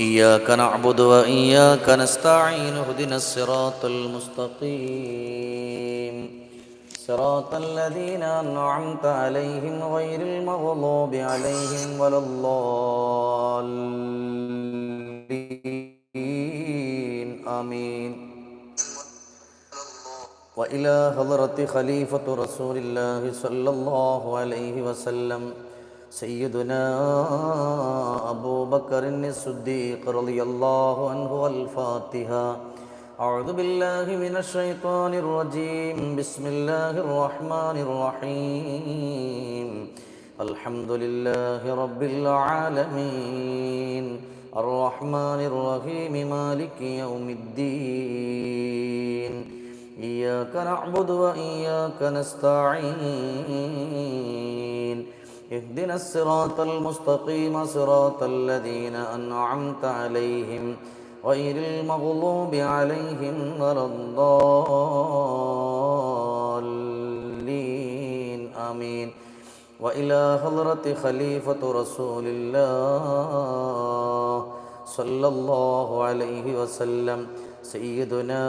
إياك نعبد وإياك نستعين اهدنا الصراط المستقيم. صراط الذين أنعمت عليهم غير المغضوب عليهم ولا الضالين. آمين. وإلى حضرة خليفة رسول الله صلى الله عليه وسلم. سيدنا أبو بكر الصديق رضي الله عنه الفاتحة أعوذ بالله من الشيطان الرجيم. بسم الله الرحمن الرحيم. الحمد لله رب العالمين. الرحمن الرحيم مالك يوم الدين. إياك نعبد وإياك نستعين. اهدنا الصراط المستقيم صراط الذين أنعمت عليهم غير المغضوب عليهم ولا الضالين. آمين. وإلى حضرة خليفة رسول الله صلى الله عليه وسلم سيدنا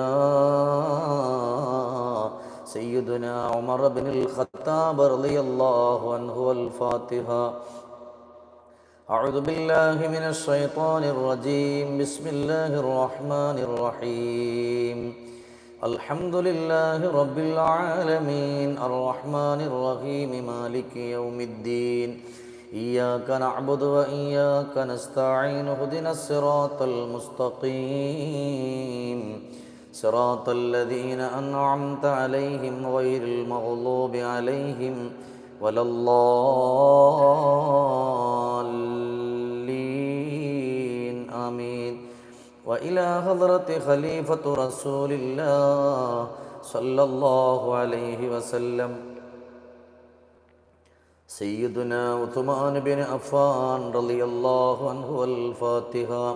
سيدنا عمر بن الخطاب رضي الله عنه والفاتحة. أعوذ بالله من الشيطان الرجيم. بسم الله الرحمن الرحيم. الحمد لله رب العالمين. الرحمن الرحيم. مالك يوم الدين. إياك نعبد وإياك نستعين. اهدنا الصراط المستقيم. صراط الذين أنعمت عليهم غير المغضوب عليهم ولا الضالين. آمين. وإلى حضرة خليفة رسول الله صلى الله عليه وسلم. سيدنا عثمان بن عفان رضي الله عنه والفاتحة.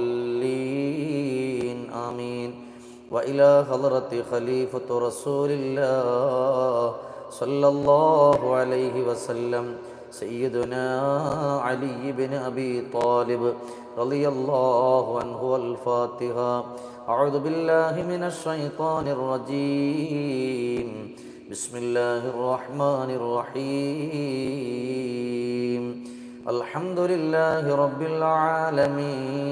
وإلى حضرة خليفة رسول الله صلى الله عليه وسلم سيدنا علي بن أبي طالب رضي الله عنه والفاتحة. أعوذ بالله من الشيطان الرجيم. بسم الله الرحمن الرحيم. الحمد لله رب العالمين.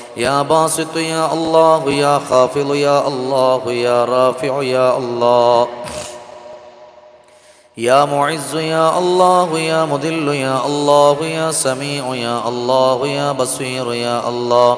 يا باسط يا الله يا خافض يا الله يا رافع يا الله. يا معز يا الله يا مذل يا الله يا سميع يا الله يا بصير يا الله.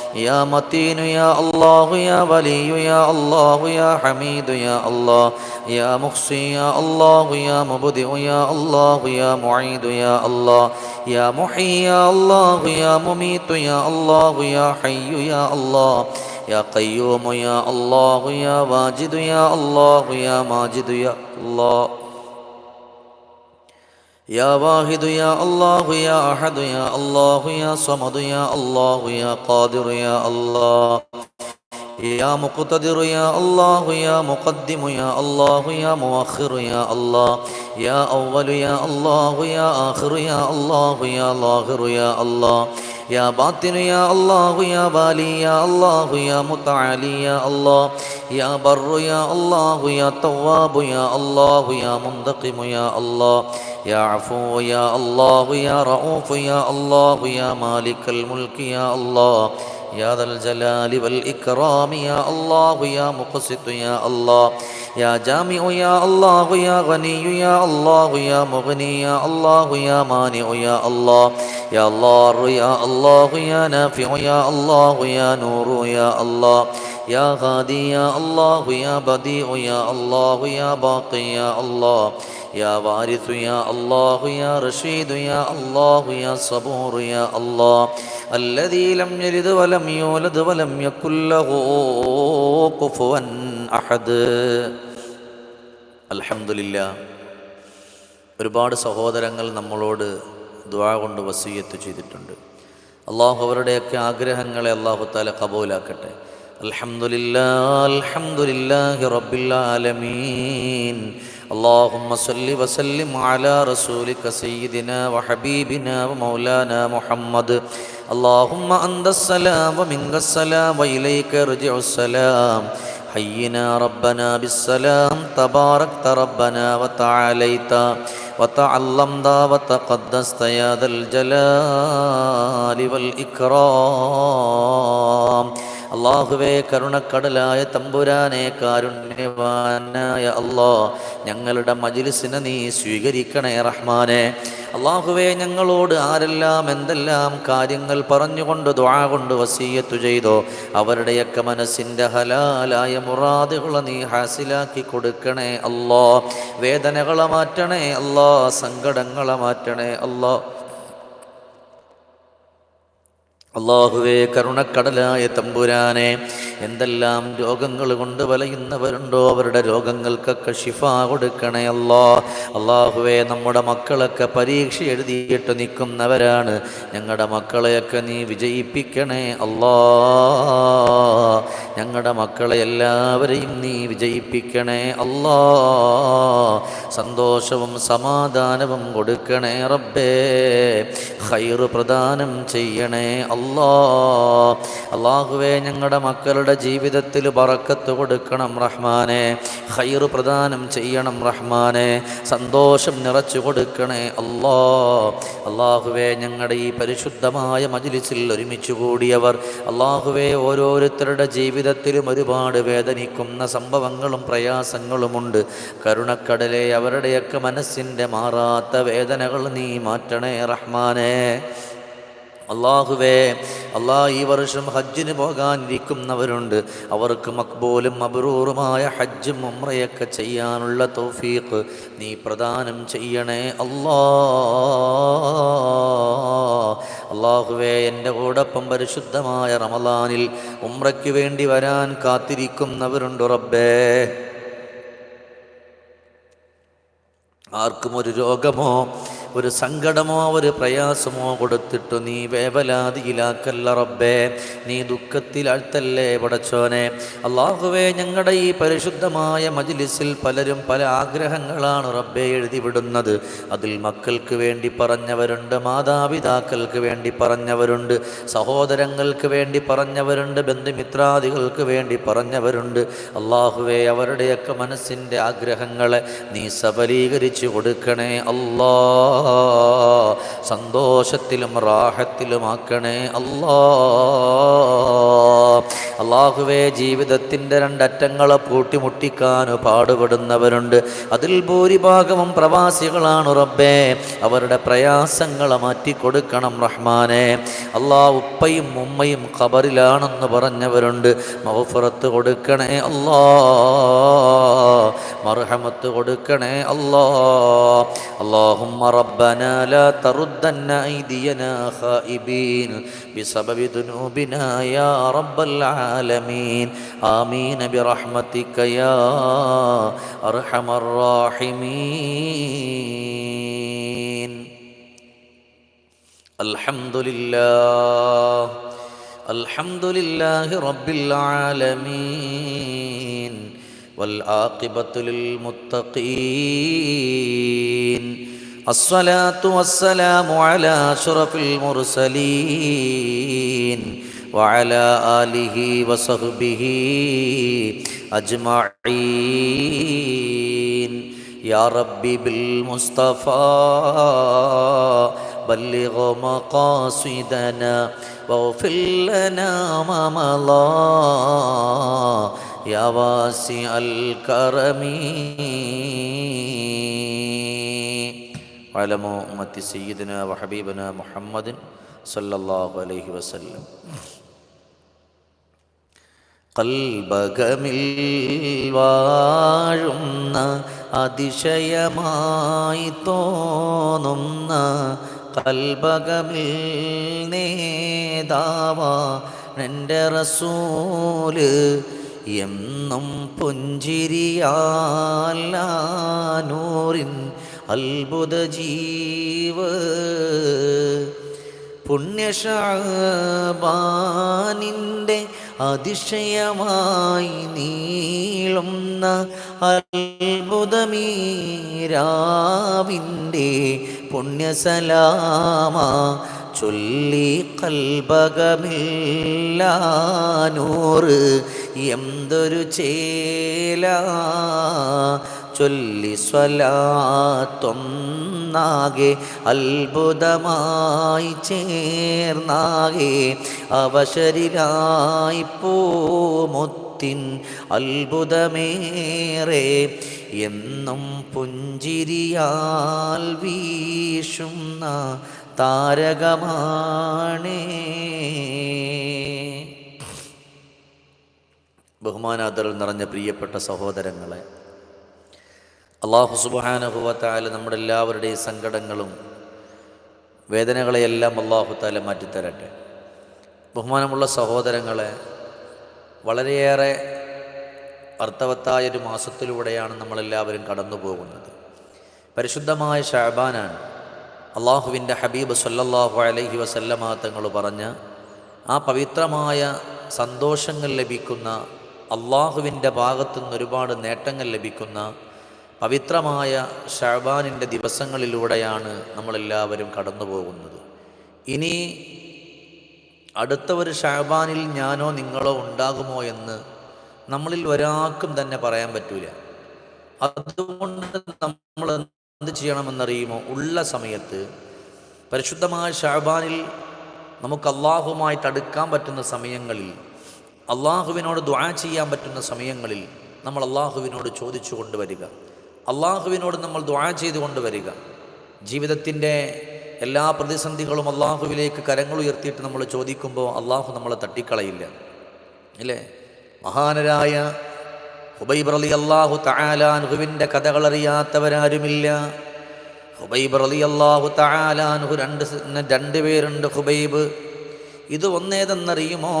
يا متين يا الله يا ولي يا الله يا حميد يا الله يا مخصي يا الله يا مبدئ يا الله يا معيد يا الله يا محيي يا الله يا مميت يا الله يا حي يا الله يا قيوم يا الله يا واجد يا الله يا ماجد يا الله يا واحد يا الله يا أحد يا الله يا صمد يا الله يا قادر يا الله يا مقتدر يا الله يا مقدم يا الله يا مؤخر يا الله يا أول يا الله يا آخر يا الله يا ظاهر يا الله يا باطن يا الله يا بالي يا الله يا متعالي يا الله يا بر يا الله يا تواب يا الله يا منتقم يا الله يا عفو يا الله يا رؤوف يا الله يا مالك الملك يا الله يا ذا الجلال والإكرام يا الله يا مقسط يا الله يا جامع يا الله يا غني يا الله يا مغني يا الله يا مانع يا الله يا الله يا الله يا نافع يا الله يا نور يا الله يا غادي يا الله يا بديع يا الله يا باقي يا الله يا وارث يا الله يا رشيد يا الله يا صبور يا الله الذي لم يلد ولم يولد ولم يكن له كفوا أحد الحمد لله ഒരുപാട് സഹോദരങ്ങൾ നമ്മളോട് ദ്വാ കൊണ്ട് വസീയത്ത് ചെയ്തിട്ടുണ്ട് അള്ളാഹു അവരുടെയൊക്കെ ആഗ്രഹങ്ങളെ അള്ളാഹു താല കബൂലാക്കട്ടെ അൽഹംദുലില്ലാ അൽഹംദുലില്ലാഹി റബ്ബിൽ ആലമീൻ اللهم صل وسلم على رسولك سيدنا وحبيبنا ومولانا محمد اللهم أنت السلام ومنك السلام وإليك يرجع السلام حينا ربنا بالسلام تباركت ربنا وتعاليت وتعلمت وتقدست يا ذا الجلال والإكرام അള്ളാഹുവേ കരുണക്കടലായ തമ്പുരാനെ കാരുണ്യവാനായ അള്ളാ ഞങ്ങളുടെ മജിലിസിനെ നീ സ്വീകരിക്കണേ റഹ്മാനെ. അള്ളാഹുവെ ഞങ്ങളോട് ആരെല്ലാം എന്തെല്ലാം കാര്യങ്ങൾ പറഞ്ഞുകൊണ്ട് ദ്വാ കൊണ്ട് വസീയത്തു ചെയ്തോ അവരുടെയൊക്കെ മനസ്സിന്റെ ഹലാലായ മുറാദുകളെ നീ ഹാസിലാക്കി കൊടുക്കണേ അല്ലോ വേദനകളെ മാറ്റണേ അല്ലോ സങ്കടങ്ങളെ മാറ്റണേ അല്ലോ അള്ളാഹുവേ കരുണക്കടലായ തമ്പുരാനെ എന്തെല്ലാം രോഗങ്ങൾ കൊണ്ട് വലയുന്നവരുണ്ടോ? അവരുടെ രോഗങ്ങൾക്കൊക്കെ ഷിഫ കൊടുക്കണേ അല്ലാ. അള്ളാഹുവേ നമ്മുടെ മക്കളൊക്കെ പരീക്ഷ എഴുതിയിട്ട് നിൽക്കുന്നവരാണ്. ഞങ്ങളുടെ മക്കളെയൊക്കെ നീ വിജയിപ്പിക്കണേ അല്ലാ. ഞങ്ങളുടെ മക്കളെ എല്ലാവരെയും നീ വിജയിപ്പിക്കണേ അല്ലാ. സന്തോഷവും സമാധാനവും കൊടുക്കണേ റബ്ബേ. ഹൈറ് പ്രദാനം ചെയ്യണേ അല്ലാ. അള്ളാഹുവേ ഞങ്ങളുടെ മക്കളുടെ ജീവിതത്തിൽ പറക്കത്ത് കൊടുക്കണം റഹ്മാനെ. ഹൈറ് പ്രദാനം ചെയ്യണം റഹ്മാനെ. സന്തോഷം നിറച്ചു കൊടുക്കണേ അല്ലാ അള്ളാഹുവേ ഞങ്ങളുടെ ഈ പരിശുദ്ധമായ മജിലിസിൽ ഒരുമിച്ച് കൂടിയവർ അള്ളാഹുവേ ഓരോരുത്തരുടെ ജീവിതത്തിലും ഒരുപാട് വേദനിക്കുന്ന സംഭവങ്ങളും പ്രയാസങ്ങളുമുണ്ട്. കരുണക്കടലെ അവരുടെയൊക്കെ മനസ്സിന്റെ മാറാത്ത വേദനകൾ നീ മാറ്റണേ റഹ്മാനെ. അള്ളാഹുവേ അള്ളാ ഈ വർഷം ഹജ്ജിന് പോകാനിരിക്കുന്നവരുണ്ട്. അവർക്ക് മക്ബൂലും അബ്രൂറുമായ ഹജ്ജും ഉമ്രയൊക്കെ ചെയ്യാനുള്ള തൗഫീഖ് നീ പ്രദാനം ചെയ്യണേ. അല്ലാ അള്ളാഹുവേ എന്റെ കൂടൊപ്പം പരിശുദ്ധമായ റമലാനിൽ ഉമ്രയ്ക്ക് വേണ്ടി വരാൻ കാത്തിരിക്കുന്നവരുണ്ട് റബ്ബേ. ആർക്കും ഒരു രോഗമോ ഒരു സങ്കടമോ ഒരു പ്രയാസമോ കൊടുത്തിട്ടു നീ വേവലാതിയിലാക്കല്ല റബ്ബേ. നീ ദുഃഖത്തിലാഴ്ത്തല്ലേ പടച്ചോനെ. അള്ളാഹുവേ ഞങ്ങളുടെ ഈ പരിശുദ്ധമായ മജിലിസിൽ പലരും പല ആഗ്രഹങ്ങളാണ് റബ്ബെ എഴുതി വിടുന്നത് അതിൽ മക്കൾക്ക് വേണ്ടി പറഞ്ഞവരുണ്ട് മാതാപിതാക്കൾക്ക് വേണ്ടി പറഞ്ഞവരുണ്ട് സഹോദരങ്ങൾക്ക് വേണ്ടി പറഞ്ഞവരുണ്ട് ബന്ധുമിത്രാദികൾക്ക് വേണ്ടി പറഞ്ഞവരുണ്ട്. അള്ളാഹുവേ അവരുടെയൊക്കെ മനസ്സിന്റെ ആഗ്രഹങ്ങളെ നീ സബലീകരിച്ചു കൊടുക്കണേ അല്ലാ സന്തോഷത്തിലും റാഹത്തിലുമാക്കണേ അല്ലാ. അള്ളാഹുവേ ജീവിതത്തിൻ്റെ രണ്ടറ്റങ്ങളെ പൂട്ടിമുട്ടിക്കാൻ പാടുപെടുന്നവരുണ്ട് അതിൽ ഭൂരിഭാഗവും പ്രവാസികളാണ് റബ്ബേ അവരുടെ പ്രയാസങ്ങളെ മാറ്റിക്കൊടുക്കണം റഹ്മാനെ അള്ളാ ഉപ്പയും ഉമ്മയും ഖബറിലാണെന്ന് പറഞ്ഞവരുണ്ട് മഹഫുറത്ത് കൊടുക്കണേ അല്ലാ മർഹമത്ത് കൊടുക്കണേ അല്ലാ اللهم ربنا لا تردن أيدينا خائبين بسبب ذنوبنا يا رب العالمين آمين برحمتك يا أرحم الراحمين. الحمد لله الحمد لله رب العالمين والعاقبة للمتقين. الصلاة والسلام على أشرف المرسلين. وعلى آله وصحبه أجمعين يا ربي بالمصطفى بلغ مقاصدنا واغفر لنا ما مضى يا واسع الكرم علم أمة سيدنا وحبيبنا محمد صلى الله عليه وسلم കൽബകമിൽ വാഴുന്ന അതിശയമായി തോന്നുന്ന കൽബകമിൽ നേതാവാ എന്റെ റസൂൽ എന്നും പുഞ്ചിരിയാലൂറിൻ അത്ഭുത ജീവ്. പുണ്യഷാബാനിന്റെ അതിശയമായി നീളുന്ന അത്ഭുതമീരാവിന്റെ പുണ്യസലാമ ചൊല്ലി കൽപകമില്ലാനൂറ് എന്തൊരു ചേല ചൊല്ലി സ്വലാത്തൊന്നാകെ അത്ഭുതമായി ചേർന്നാകെ അവശരിലായി പൂമുത്തിൻ അത്ഭുതമേറെ എന്നും പുഞ്ചിരിയാൽ വീശുന്ന താരകമാണേ. ബഹുമാനാദരൽ നിറഞ്ഞ പ്രിയപ്പെട്ട സഹോദരങ്ങളെ അള്ളാഹു സുബാനുഭവത്താൽ നമ്മുടെ എല്ലാവരുടെയും സങ്കടങ്ങളും വേദനകളെയെല്ലാം അള്ളാഹു താല മാറ്റിത്തരട്ടെ. ബഹുമാനമുള്ള സഹോദരങ്ങളെ വളരെയേറെ അർത്ഥവത്തായൊരു മാസത്തിലൂടെയാണ് നമ്മളെല്ലാവരും കടന്നു പോകുന്നത് പരിശുദ്ധമായ ഷാബാനാണ് അള്ളാഹുവിന്റെ ഹബീബ് സല്ലല്ലാഹു അലൈഹി വസല്ലമ തങ്ങൾ പറഞ്ഞ ആ പവിത്രമായ സന്തോഷങ്ങൾ ലഭിക്കുന്ന അള്ളാഹുവിന്റെ ഭാഗത്തു നിന്ന് ഒരുപാട് നേട്ടങ്ങൾ ലഭിക്കുന്ന പവിത്രമായ ഷാബാനിന്റെ ദിവസങ്ങളിലൂടെയാണ് നമ്മളെല്ലാവരും കടന്നു പോകുന്നത് ഇനി അടുത്ത ഒരു ഷാബാനിൽ ഞാനോ നിങ്ങളോ ഉണ്ടാകുമോ എന്ന് നമ്മളിൽ ഒരാൾക്കും തന്നെ പറയാൻ പറ്റൂല. അതുകൊണ്ട് നമ്മൾ എന്ത് ചെയ്യണമെന്നറിയുമോ? ഉള്ള സമയത്ത് പരിശുദ്ധമായ ഷാബാനിൽ നമുക്ക് അള്ളാഹുമായിട്ട് അടുക്കാൻ പറ്റുന്ന സമയങ്ങളിൽ അള്ളാഹുവിനോട് ദ്വാ ചെയ്യാൻ പറ്റുന്ന സമയങ്ങളിൽ നമ്മൾ അള്ളാഹുവിനോട് ചോദിച്ചു കൊണ്ടുവരിക അള്ളാഹുവിനോട് നമ്മൾ ദ്വാ ചെയ്തു കൊണ്ടുവരിക ജീവിതത്തിന്റെ എല്ലാ പ്രതിസന്ധികളും അള്ളാഹുവിലേക്ക് കരങ്ങൾ ഉയർത്തിയിട്ട് നമ്മൾ ചോദിക്കുമ്പോൾ അള്ളാഹു നമ്മളെ തട്ടിക്കളയില്ല. അല്ലേ? മഹാനരായ ഹുബൈബ് അലി അള്ളാഹു തആലാൻഹുവിന്റെ കഥകളറിയാത്തവരാരുമില്ല. ഹുബൈബ് അലി അള്ളാഹു തആലാൻഹു രണ്ട് രണ്ട് പേരുണ്ട് ഹുബൈബ്. ഇത് ഒന്നേതെന്നറിയുമോ?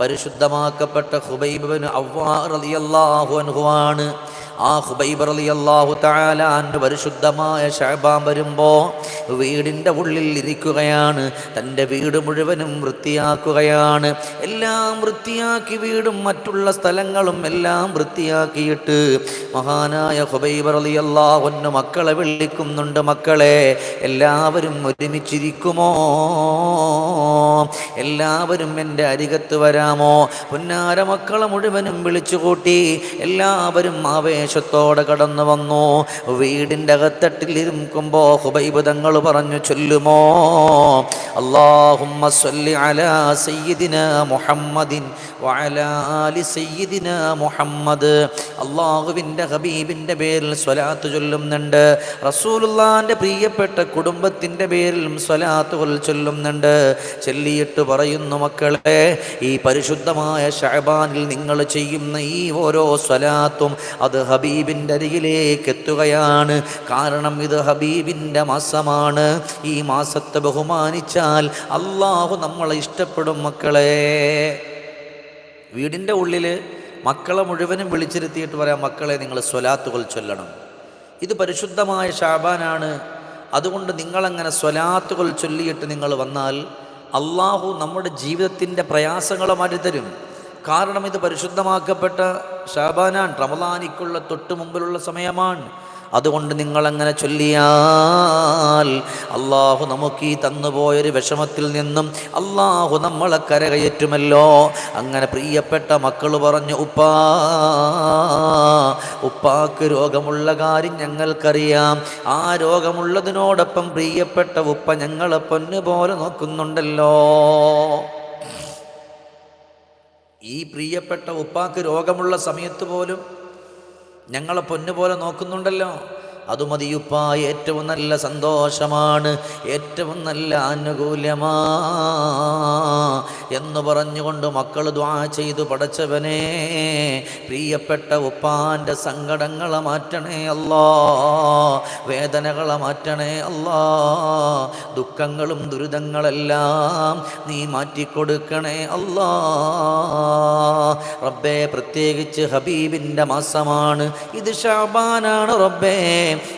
പരിശുദ്ധമാക്കപ്പെട്ട ഹുബൈബിന് അവ്വാർ അലി അള്ളാഹു അനുഹുവാണ് ആ ഹുബൈബർ അലി അള്ളാഹു താലാന്റെ പരിശുദ്ധമായ ശാബാം വരുമ്പോൾ വീടിന്റെ ഉള്ളിൽ ഇരിക്കുകയാണ്. തന്റെ വീട് മുഴുവനും വൃത്തിയാക്കുകയാണ്. എല്ലാം വൃത്തിയാക്കി വീടും മറ്റുള്ള സ്ഥലങ്ങളും എല്ലാം വൃത്തിയാക്കിയിട്ട് മഹാനായ ഹുബൈബർ അലി അള്ളാഹുന്ന് മക്കളെ വിളിക്കുന്നുണ്ട് മക്കളെ എല്ലാവരും ഒരുമിച്ചിരിക്കുമോ? എല്ലാവരും എന്റെ അരികത്ത് വരാമോ? പുന്നാര മക്കളെ മുഴുവനും വിളിച്ചുകൂട്ടി എല്ലാവരും ആവേശത്തോടെ കടന്നു വന്നു. വീടിന്റെ അകത്തട്ടിൽ ഇരിക്കുമ്പോൾ ഹുബൈബ് തങ്ങൾ പറഞ്ഞു ചൊല്ലുമോ? അള്ളാഹുമ്മ അലാ മുഹമ്മദിൻ സയ്യിദിന മുഹമ്മദ്. അള്ളാഹുവിന്റെ ഹബീബിന്റെ പേരിൽ സ്വലാത്ത് ചൊല്ലുന്നുണ്ട്. റസൂലുള്ളാന്റെ പ്രിയപ്പെട്ട കുടുംബത്തിന്റെ പേരിലും സ്വലാത്തുകൾ ചൊല്ലുന്നുണ്ട്. ചൊല്ലിയിട്ട് പറയുന്നു മക്കളെ ഈ പരിശുദ്ധമായ ഷഹബാനിൽ നിങ്ങൾ ചെയ്യുന്ന ഈ ഓരോ സ്വലാത്തും അത് ഹബീബിന്റെ അരികിലേക്ക് എത്തുകയാണ് കാരണം ഇത് ഹബീബിന്റെ മാസമാണ്. ഈ മാസത്തെ ബഹുമാനിച്ചാൽ അള്ളാഹു നമ്മളെ ഇഷ്ടപ്പെടും മക്കളെ. വീടിന്റെ ഉള്ളിൽ മക്കളെ മുഴുവനും വിളിച്ചിരുത്തിയിട്ട് പറയാം മക്കളെ നിങ്ങൾ സ്വലാത്തുകൾ ചൊല്ലണം. ഇത് പരിശുദ്ധമായ ഷാബാനാണ്. അതുകൊണ്ട് നിങ്ങളങ്ങനെ സ്വലാത്തുകൾ ചൊല്ലിയിട്ട് നിങ്ങൾ വന്നാൽ അള്ളാഹു നമ്മുടെ ജീവിതത്തിന്റെ പ്രയാസങ്ങളെ മാറ്റിത്തരും കാരണം ഇത് പരിശുദ്ധമാക്കപ്പെട്ട ഷാബാനാൻ റമദാനിക്കുള്ള തൊട്ട് മുമ്പിലുള്ള സമയമാണ്. അതുകൊണ്ട് നിങ്ങളങ്ങനെ ചൊല്ലിയാൽ അള്ളാഹു നമുക്ക് ഈ തന്നുപോയൊരു വിഷമത്തിൽ നിന്നും അള്ളാഹു നമ്മളെ കരകയറ്റുമല്ലോ. അങ്ങനെ പ്രിയപ്പെട്ട മക്കൾ പറഞ്ഞു ഉപ്പാ ഉപ്പാക്ക് രോഗമുള്ള കാര്യം ഞങ്ങൾക്കറിയാം. ആ രോഗമുള്ളതിനോടൊപ്പം പ്രിയപ്പെട്ട ഉപ്പ ഞങ്ങളെ പൊന്നു പോലെ നോക്കുന്നുണ്ടല്ലോ. ഈ പ്രിയപ്പെട്ട ഉപ്പാക്ക് രോഗമുള്ള സമയത്ത് പോലും ഞങ്ങളെ പൊന്നുപോലെ നോക്കുന്നുണ്ടല്ലോ. അത് മതിയുപ്പ ഏറ്റവും നല്ല സന്തോഷമാണ് ഏറ്റവും നല്ല ആനുകൂല്യമാ എന്ന് പറഞ്ഞുകൊണ്ട് മക്കൾ ദ്വാ ചെയ്തു പടച്ചവനെ. പ്രിയപ്പെട്ട ഉപ്പാന്റെ സങ്കടങ്ങളെ മാറ്റണേ അല്ലോ വേദനകളെ മാറ്റണേ അല്ലോ ദുഃഖങ്ങളും ദുരിതങ്ങളെല്ലാം നീ മാറ്റിക്കൊടുക്കണേ അല്ലോ. റബ്ബേ പ്രത്യേകിച്ച് ഹബീബിന്റെ മാസമാണ് ഇത് ഷാബാനാണ് റബ്ബേ.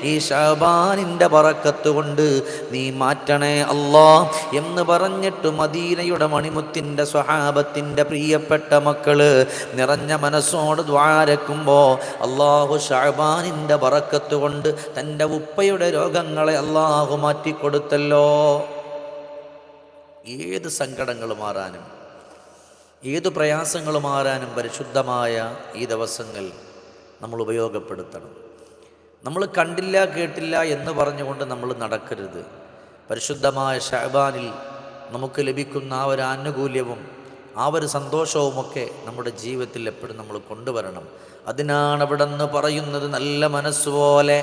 ഈ ഷാബാനിന്റെ പറക്കത്തുകൊണ്ട് നീ മാറ്റണേ അല്ലാ എന്ന് പറഞ്ഞിട്ട് മദീനയുടെ മണിമുത്തിന്റെ സ്വഹാബത്തിന്റെ പ്രിയപ്പെട്ട മക്കൾ നിറഞ്ഞ മനസ്സോട് ദ്വാരക്കുമ്പോൾ അള്ളാഹു ഷാബാനിന്റെ പറക്കത്തുകൊണ്ട് തന്റെ ഉപ്പയുടെ രോഗങ്ങളെ അള്ളാഹു മാറ്റിക്കൊടുത്തല്ലോ. ഏത് സങ്കടങ്ങൾ മാറാനും ഏത് പ്രയാസങ്ങൾ മാറാനും പരിശുദ്ധമായ ഈ ദിവസങ്ങൾ നമ്മൾ ഉപയോഗപ്പെടുത്തണം. നമ്മൾ കണ്ടില്ല കേട്ടില്ല എന്ന് പറഞ്ഞുകൊണ്ട് നമ്മൾ നടക്കരുത്. പരിശുദ്ധമായ ഷഹബാനിൽ നമുക്ക് ലഭിക്കുന്ന ആ ഒരു ആനുകൂല്യവും ആ ഒരു സന്തോഷവുമൊക്കെ നമ്മുടെ ജീവിതത്തിൽ എപ്പോഴും നമ്മൾ കൊണ്ടുവരണം. അതിനാണ് അവിടെ നിന്ന് പറയുന്നത് നല്ല മനസ്സുപോലെ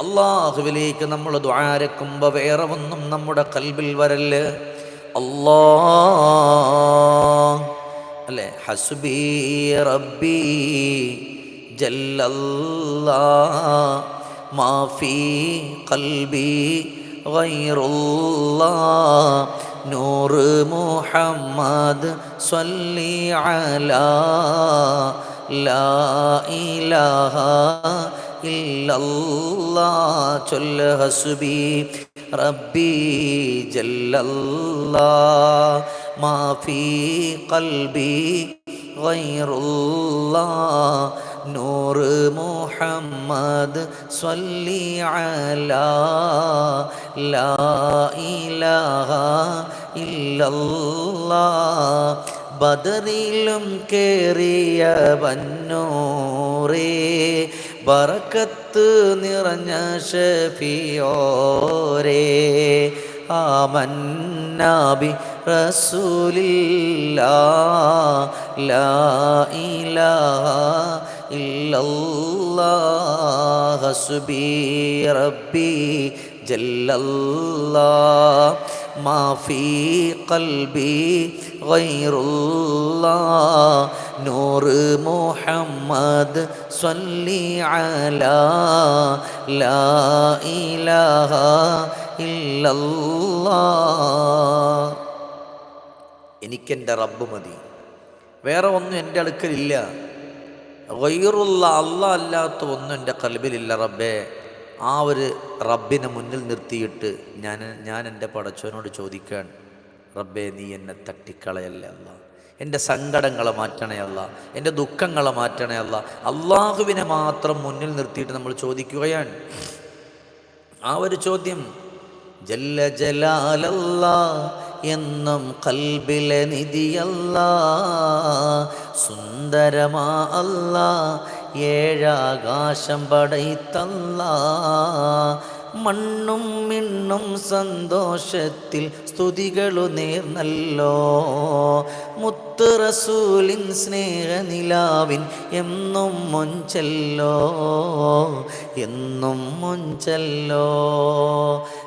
അള്ളാഹുവിലേക്ക് നമ്മൾ ദ്വാരക്കുമ്പോൾ വേറെ ഒന്നും നമ്മുടെ കൽബിൽ വരൽ. അല്ലാ അല്ലേ? ഹസുബി റബ്ബി ജല്ലല്ലാ മാഫി കൽബി ഗൈറുല്ലാ നൂറ് മുഹമ്മദ് സ്വല്ലി അലാ ലാ ഇലാഹ ഇല്ലല്ലാ ചൊല്ല ഹസുബി റബ്ബി ജല്ലല്ലാ മാഫി കൽബി ഗൈറുല്ലാ നൂറ് മുഹമ്മദ് സ്വല്ലി അലാ ലാ ഇലാഹ ഇല്ലല്ലാ. ബദറിലും കേറിയ വന്നൂറേ ബറക്കത്ത് നിറഞ്ഞ ഷഫിയോരേ. ആമന്നാബി റസൂലില്ലാ ലാ ഇലാഹ إلا الله حسبي ربي جل الله ما في قلبي غير الله نور محمد صلي على لا إله إلا الله എനിക്കെൻ്റെ റബ്ബ് മതി വേറെ ഒന്നും എൻ്റെ അടുക്കലില്ല വൈറുള്ള അല്ല അല്ലാത്ത ഒന്നും എന്റെ കൽബിലില്ല റബ്ബേ. ആ ഒരു റബ്ബിനെ മുന്നിൽ നിർത്തിയിട്ട് ഞാൻ ഞാൻ എന്റെ പടച്ചവനോട് ചോദിക്കാൻ റബ്ബേ നീ എന്നെ തട്ടിക്കളയല്ലേ അല്ല എന്റെ സങ്കടങ്ങളെ മാറ്റണേ അല്ല എന്റെ ദുഃഖങ്ങളെ മാറ്റണേ അല്ല അള്ളാഹുവിനെ മാത്രം മുന്നിൽ നിർത്തിയിട്ട് നമ്മൾ ചോദിക്കുകയാണ്. ആ ഒരു ചോദ്യം ജല്ല ജലാലല്ല എന്നും കൽബിലെ നിധിയല്ല. സുന്ദരമാ അല്ല ഏഴാകാശം പടൈത്തല്ല. മണ്ണും മിണ്ണും സന്തോഷത്തിൽ സ്തുതികളു നേർന്നല്ലോ. മുത്ത് റസൂലിൻ സ്നേഹനിലാവിൻ എന്നും മൊഞ്ചല്ലോ എന്നും മൊഞ്ചല്ലോ.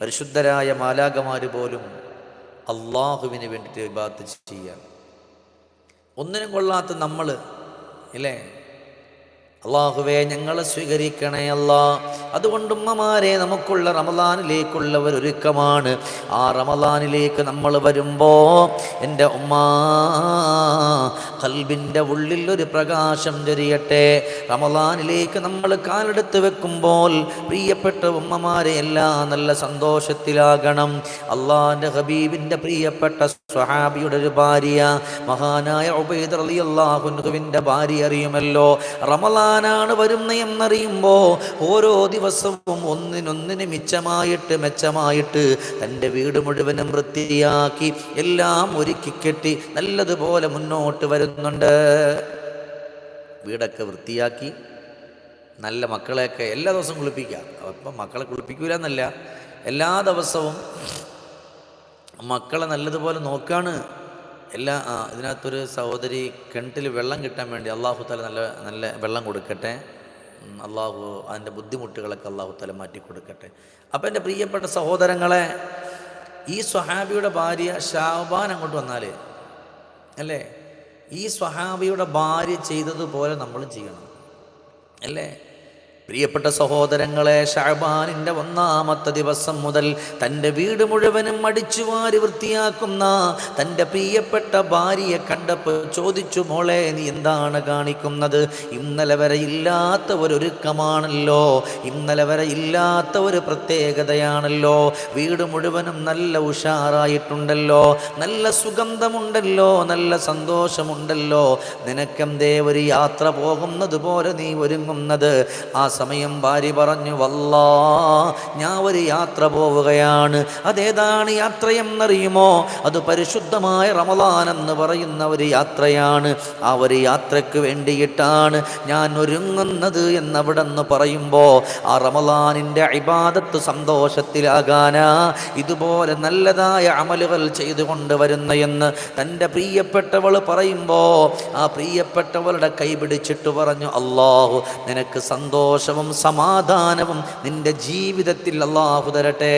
പരിശുദ്ധരായ മാലാകമാർ പോലും അള്ളാഹുവിന് വേണ്ടിയിട്ട് വിഭാഗത്ത് ചെയ്യാം ഒന്നിനും കൊള്ളാത്ത നമ്മൾ ഇല്ലേ? അള്ളാഹുവെ ഞങ്ങൾ സ്വീകരിക്കണേ അല്ലാ. അതുകൊണ്ട് ഉമ്മമാരെ നമുക്കുള്ള റമദാനിലേക്കുള്ള ഒരു ഒരുക്കമാണ്. ആ റമദാനിലേക്ക് നമ്മൾ വരുമ്പോൾ എന്റെ ഉമ്മ കൽബിന്റെ ഉള്ളിൽ ഒരു പ്രകാശം ചൊരിയട്ടെ. റമദാനിലേക്ക് നമ്മൾ കാലെടുത്ത് വെക്കുമ്പോൾ പ്രിയപ്പെട്ട ഉമ്മമാരെ എല്ലാം നല്ല സന്തോഷത്തിലാകണം. അള്ളാഹിന്റെ ഹബീബിന്റെ പ്രിയപ്പെട്ട സ്വഹാബിയുടെ ഒരു ഭാര്യ മഹാനായ ഉബൈദ് അലി അള്ളാഹുനുവിന്റെ ഭാര്യ അറിയുമല്ലോ. റമലാനാണ് വരുന്നത് എന്നറിയുമ്പോൾ ഓരോ ദിവസവും ഒന്നിനൊന്നിന് മിച്ചമായിട്ട് മെച്ചമായിട്ട് തന്റെ വീട് മുഴുവനും വൃത്തിയാക്കി എല്ലാം ഒരുക്കി കെട്ടി നല്ലതുപോലെ മുന്നോട്ട് വരുന്നുണ്ട്. വീടൊക്കെ വൃത്തിയാക്കി നല്ല മക്കളെയൊക്കെ എല്ലാ ദിവസവും കുളിപ്പിക്കുക അപ്പം മക്കളെ കുളിപ്പിക്കൂല എന്നല്ല എല്ലാ ദിവസവും മക്കളെ നല്ലതുപോലെ നോക്കാണ്. എല്ലാ ഇതിനകത്തൊരു സഹോദരി കിണറ്റിൽ വെള്ളം കിട്ടാൻ വേണ്ടി അള്ളാഹു താല നല്ല നല്ല വെള്ളം കൊടുക്കട്ടെ. അള്ളാഹു അതിന്റെ ബുദ്ധിമുട്ടുകളൊക്കെ അള്ളാഹു താല മാറ്റി കൊടുക്കട്ടെ. അപ്പം എന്റെ പ്രിയപ്പെട്ട സഹോദരങ്ങളെ ഈ സ്വഹാബിയുടെ ഭാര്യ ഷാബാൻ അങ്ങോട്ട് വന്നാൽ അല്ലേ? ഈ സ്വഹാബിയുടെ ഭാര്യ ചെയ്തതുപോലെ നമ്മളും ചെയ്യണം. അല്ലേ? പ്രിയപ്പെട്ട സഹോദരങ്ങളെ ഷാബാനിന്റെ ഒന്നാമത്തെ ദിവസം മുതൽ തന്റെ വീട് മുഴുവനും അടിച്ചുവാരി വൃത്തിയാക്കുന്ന തന്റെ പ്രിയപ്പെട്ട ഭാര്യയെ കണ്ടപ്പോൾ ചോദിച്ചു മോളെ നീ എന്താണ് കാണിക്കുന്നത്? ഇന്നലെ വരെ ഇല്ലാത്ത ഒരു ഒരുക്കമാണല്ലോ ഇന്നലെ വരെ ഇല്ലാത്ത ഒരു പ്രത്യേകതയാണല്ലോ. വീട് മുഴുവനും നല്ല ഉഷാറായിട്ടുണ്ടല്ലോ. നല്ല സുഗന്ധമുണ്ടല്ലോ. നല്ല സന്തോഷമുണ്ടല്ലോ. നിനക്കെന്തേ ഒരു യാത്ര പോകുന്നത് പോലെ നീ ഒരുങ്ങുന്നത്? ആ സമയം ഭാര്യ പറഞ്ഞു വല്ലാ ഞാൻ ഒരു യാത്ര പോവുകയാണ്. അതേതാണ് യാത്രയെന്നറിയുമോ? അത് പരിശുദ്ധമായ റമലാൻ എന്ന് പറയുന്ന ഒരു യാത്രയാണ്. ആ ഒരു യാത്രയ്ക്ക് വേണ്ടിയിട്ടാണ് ഞാൻ ഒരുങ്ങുന്നത് എന്നവിടെ നിന്ന് പറയുമ്പോൾ ആ റമലാനിന്റെ ഇബാദത്ത് സന്തോഷത്തിലാകാനാ ഇതുപോലെ നല്ലതായ അമലുകൾ ചെയ്തുകൊണ്ട് വരുന്ന എന്ന് തന്റെ പ്രിയപ്പെട്ടവൾ പറയുമ്പോൾ ആ പ്രിയപ്പെട്ടവളുടെ കൈപിടിച്ചിട്ട് പറഞ്ഞു അള്ളാഹു നിനക്ക് സന്തോഷവും സമാധാനവും നിന്റെ ജീവിതത്തിൽ അള്ളാഹു തരട്ടെ.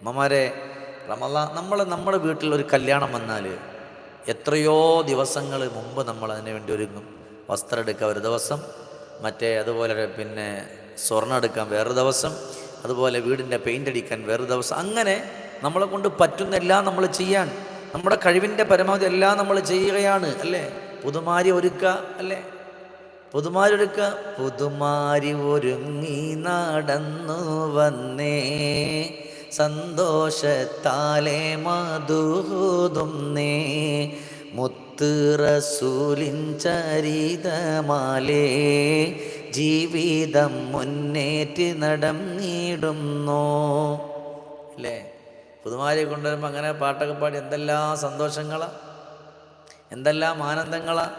അമ്മമാരെ റമല നമ്മൾ നമ്മുടെ വീട്ടിൽ ഒരു കല്യാണം വന്നാൽ എത്രയോ ദിവസങ്ങൾ മുമ്പ് നമ്മൾ അതിന് വേണ്ടി ഒരുങ്ങും. വസ്ത്രം എടുക്കാൻ ഒരു ദിവസം മറ്റേ അതുപോലെ പിന്നെ സ്വർണം എടുക്കാൻ വേറൊരു ദിവസം അതുപോലെ വീടിന്റെ പെയിന്റ് അടിക്കാൻ വേറൊരു ദിവസം. അങ്ങനെ നമ്മളെ കൊണ്ട് പറ്റുന്ന എല്ലാം നമ്മൾ ചെയ്യാൻ നമ്മുടെ കഴിവിന്റെ പരമാവധി എല്ലാം നമ്മൾ ചെയ്യുകയാണ് അല്ലേ? പുതുമാരി ഒരുക്കുക അല്ലേ? പുതുമാരി ഒരുക്കുക പുതുമാരി ഒരുങ്ങി നടന്നു വന്നേ. സന്തോഷത്താലെ മധുഹൂതും മുത്തുറസൂലിൻ മുത്ത് മുത്ത് റസൂലിൻ ചരിതമാലേ. ജീവിതം മുന്നേറ്റി നടന്നിടുന്നു. അല്ലേ? പുതുമാരി കൊണ്ടുവരുമ്പോൾ അങ്ങനെ പാട്ടൊക്കെ പാടി എന്തെല്ലാം സന്തോഷങ്ങളാണ് എന്തെല്ലാം ആനന്ദങ്ങളാ?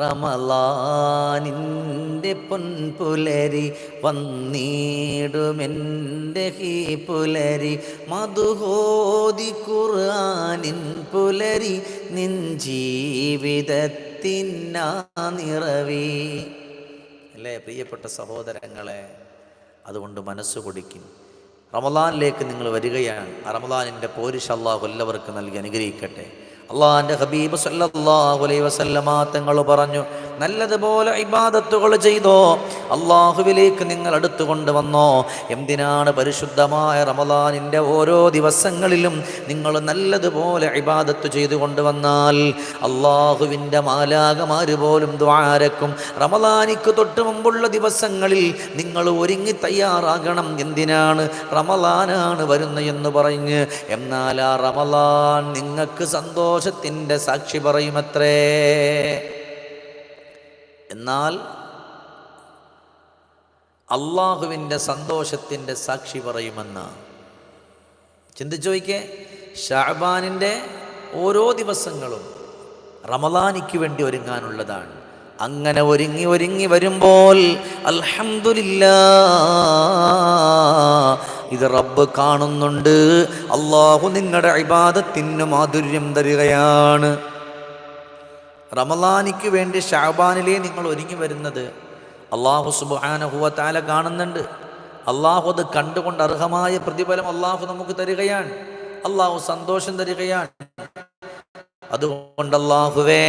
റമലാനിന്റെ പൊൻപുലരി വന്നിടുമെന്റെ ഹീ പുലരി. മധുഹോതി കുറാനിൻ പുലരി നിൻ ജീവിതത്തിനാ നിറവി. അല്ലേ പ്രിയപ്പെട്ട സഹോദരങ്ങളെ അതുകൊണ്ട് മനസ്സ് കുടിക്കും റമലാനിലേക്ക് നിങ്ങൾ വരികയാണ്. റമലാനിന്റെ പോരിഷ് അള്ളാഹു എല്ലാവർക്കും നൽകി അനുഗ്രഹിക്കട്ടെ. അള്ളാഹിന്റെ ഹബീബ് സല്ലല്ലാഹു അലൈഹി വസല്ലമാ തങ്ങൾ പറഞ്ഞു നല്ലതുപോലെ ഇബാദത്തുകൾ ചെയ്തോ. അള്ളാഹുവിലേക്ക് നിങ്ങൾ അടുത്തു കൊണ്ടുവന്നോ എന്തിനാണ് പരിശുദ്ധമായ റമദാനിന്റെ ഓരോ ദിവസങ്ങളിലും നിങ്ങൾ നല്ലതുപോലെ ഇബാദത്ത് ചെയ്തു കൊണ്ടുവന്നാൽ അള്ളാഹുവിന്റെ മാലാകമാര് പോലും ദ്വാരക്കും റമദാനിക്ക് തൊട്ട് മുമ്പുള്ള ദിവസങ്ങളിൽ നിങ്ങൾ ഒരുങ്ങി തയ്യാറാകണം. എന്തിനാണ് റമദാനാണ് വരുന്നത് എന്ന് പറഞ്ഞ് എന്നാൽ ആ റമദാൻ നിങ്ങൾക്ക് സന്തോഷത്തിന്റെ സാക്ഷി പറയുമത്രേ. എന്നാൽ അള്ളാഹുവിന്റെ സന്തോഷത്തിന്റെ സാക്ഷി പറയുമെന്ന്. ചിന്തിച്ചു നോക്കിയേ ഷാബാനിന്റെ ഓരോ ദിവസങ്ങളും റമദാനിക്ക് വേണ്ടി ഒരുങ്ങാനുള്ളതാണ്. അങ്ങനെ ഒരുങ്ങി ഒരുങ്ങി വരുമ്പോൾ അൽഹംദുലില്ലാ ഇത് റബ്ബ് കാണുന്നുണ്ട്. അള്ളാഹു നിങ്ങളുടെ അഭിബാധത്തിന് മാധുര്യം തരികയാണ്. റമലാനിക്ക് വേണ്ടി ഷാബാനിലെ നിങ്ങൾ ഒരുങ്ങി വരുന്നത് അള്ളാഹു സുബാനഹുവ താല കാണുന്നുണ്ട്. അള്ളാഹു അത് കണ്ടുകൊണ്ട് അർഹമായ പ്രതിഫലം അള്ളാഹു നമുക്ക് തരികയാണ്. അള്ളാഹു സന്തോഷം തരികയാണ്. അതുകൊണ്ട് അള്ളാഹുവേ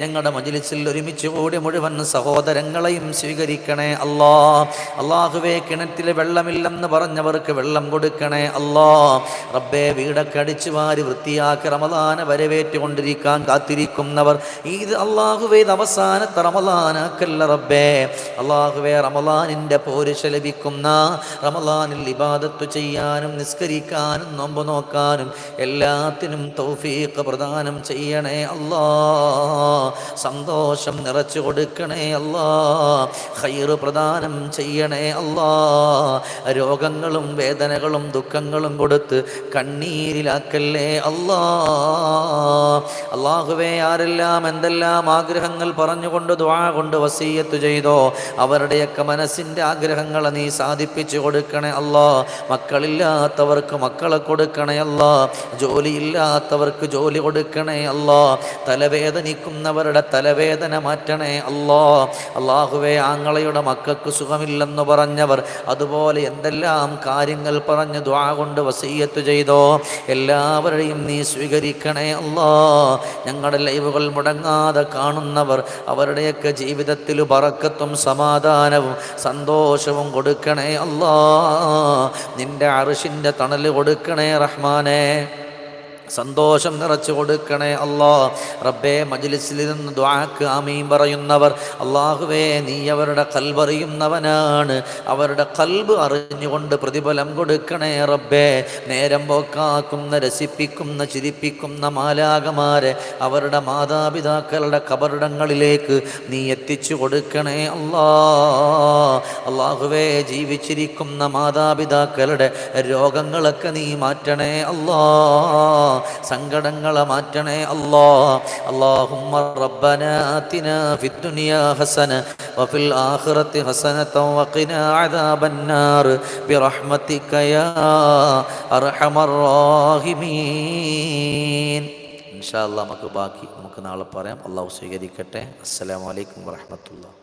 ഞങ്ങളുടെ മജിലിസിൽ ഒരുമിച്ച് കൂടി മുഴുവൻ സഹോദരങ്ങളെയും സ്വീകരിക്കണേ അല്ലാ. അള്ളാഹുവേ കിണറ്റിൽ വെള്ളമില്ലെന്ന് പറഞ്ഞവർക്ക് വെള്ളം കൊടുക്കണേ അല്ലാ. റബ്ബേ വീടൊക്കെ അടിച്ചു വാരി വൃത്തിയാക്കി റമദാന വരവേറ്റുകൊണ്ടിരിക്കാൻ കാത്തിരിക്കുന്നവർ. ഈ അള്ളാഹുവേ ഇത് അവസാനത്തെ റമദാനാക്കല്ല റബ്ബേ. അള്ളാഹുവേ റമദാനിന്റെ പോരിശ ലഭിക്കുന്ന റമദാനിൽ ഇബാദത്ത് ചെയ്യാനും നിസ്കരിക്കാനും നോമ്പ് നോക്കാനും എല്ലാത്തിനും തൗഫീഖ് പ്രദാനം ചെയ്യണേ അല്ലാ. സന്തോഷം നിറച്ചു കൊടുക്കണേ അല്ലാ. ഹൈറ് പ്രദാനം ചെയ്യണേ അല്ലാ. രോഗങ്ങളും വേദനകളും ദുഃഖങ്ങളും കൊടുത്ത് കണ്ണീരിലാക്കല്ലേ അല്ലാ. അള്ളാഹുവേ ആരെല്ലാം എന്തെല്ലാം ആഗ്രഹങ്ങൾ പറഞ്ഞുകൊണ്ട് ദ്വാ കൊണ്ട് വസീയത്ത് ചെയ്തോ അവരുടെയൊക്കെ മനസ്സിന്റെ ആഗ്രഹങ്ങൾ നീ സാധിപ്പിച്ചു കൊടുക്കണേ അല്ലാ. മക്കളില്ലാത്തവർക്ക് മക്കളെ കൊടുക്കണേ അല്ലാ. ജോലിയില്ലാത്തവർക്ക് ജോലി കൊടുക്കണേ അല്ലാ. തലവേദനിക്കുന്നവരുടെ തലവേദന മാറ്റണേ അല്ലോ അള്ളാഹുവേ ആങ്ങളയുടെ മക്കൾക്ക് സുഖമില്ലെന്ന് പറഞ്ഞവർ അതുപോലെ എന്തെല്ലാം കാര്യങ്ങൾ പറഞ്ഞ് ദ്വാ കൊണ്ട് വസീയത്ത് ചെയ്തോ എല്ലാവരെയും നീ സ്വീകരിക്കണേ അല്ലോ. ഞങ്ങളുടെ ലൈവുകൾ മുടങ്ങാതെ കാണുന്നവർ അവരുടെയൊക്കെ ജീവിതത്തിൽ പറക്കത്തും സമാധാനവും സന്തോഷവും കൊടുക്കണേ അല്ലോ. നിന്റെ അറിഷിന്റെ തണൽ കൊടുക്കണേ റഹ്മാനേ. സന്തോഷം നിറച്ചു കൊടുക്കണേ അല്ലാ. റബ്ബേ മജ്ലിസിൽ നിന്ന് ദ്വാക്ക് ആമീൻ പറയുന്നവർ അള്ളാഹുവേ നീ അവരുടെ കൽവറിയുന്നവനാണ് അവരുടെ കൽബ് അറിഞ്ഞുകൊണ്ട് പ്രതിഫലം കൊടുക്കണേ റബ്ബേ. നേരം പോക്കാക്കുന്ന രസിപ്പിക്കുന്ന ചിരിപ്പിക്കുന്ന മാലാകമാരെ അവരുടെ മാതാപിതാക്കളുടെ കബറിടങ്ങളിലേക്ക് നീ എത്തിച്ചു കൊടുക്കണേ അല്ലാ. അള്ളാഹുവേ ജീവിച്ചിരിക്കുന്ന മാതാപിതാക്കളുടെ രോഗങ്ങളൊക്കെ നീ മാറ്റണേ അല്ലാ. സങ്കടങ്ങളെ മാറ്റണേ അല്ലാ اللهم ربنا آتنا في الدنيا حسنة وفي الآخرة حسنة وقنا عذاب النار برحمتك يا أرحم الراحمين ഇൻഷാ അല്ലാ നമുക്ക് ബാക്കി നമുക്ക് നാളെ പറയാം അള്ളാഹു സ്വീകരിക്കട്ടെ അസ്സലാമു അലൈക്കും വറഹ്മത്തുള്ളാഹി